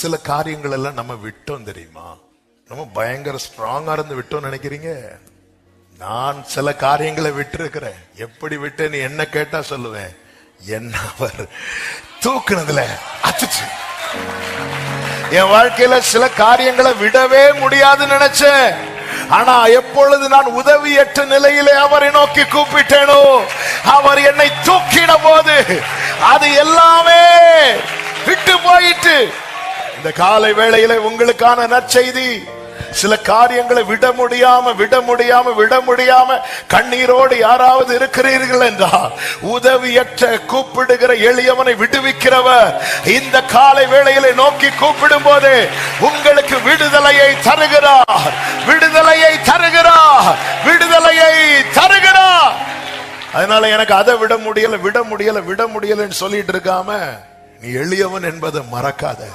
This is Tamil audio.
சில காரியங்கள் எல்லாம் நம்ம விட்டோம் தெரியுமா? நம்ம பயங்கர ஸ்ட்ராங்கா இருந்து விட்டோம் நினைக்கிறீங்க? நான் சில காரியங்களை விட்டுருக்கிறேன். எப்படி விட்டேன்னு என்ன கேட்டா சொல்லுவேன். என்ன அவர் தூக்குனதுல அத்துச்சு என் வாழ்க்கையில சில காரியங்களை விடவே முடியாது நினைச்சேன். ஆனா எப்பொழுது நான் உதவியற்ற நிலையிலே அவரை நோக்கி கூப்பிட்டேனோ அவர் என்னை தூக்கின போது அது எல்லாமே இந்த காலை வேளையில உங்களுக்கான நற்செய்தி. சில காரியங்களை விட முடியாம விட முடியாம விட முடியாம கண்ணீரோடு யாராவது இருக்கிறீர்கள் என்றால் உதவியற்ற கூப்பிடுகிற எளியவனை விடுவிக்கிறவர். இந்த காலை வேளையிலே நோக்கி கூப்பிடும் போது உங்களுக்கு விடுதலையை தருகிறார். விடுதலையை தருகிறார். விடுதலையை தருகிறார். அதனால எனக்கு அதை விட முடியல விட முடியல விட முடியலன்னு சொல்லிட்டு இருக்காம நீ எளியவன் என்பதை மறக்காத.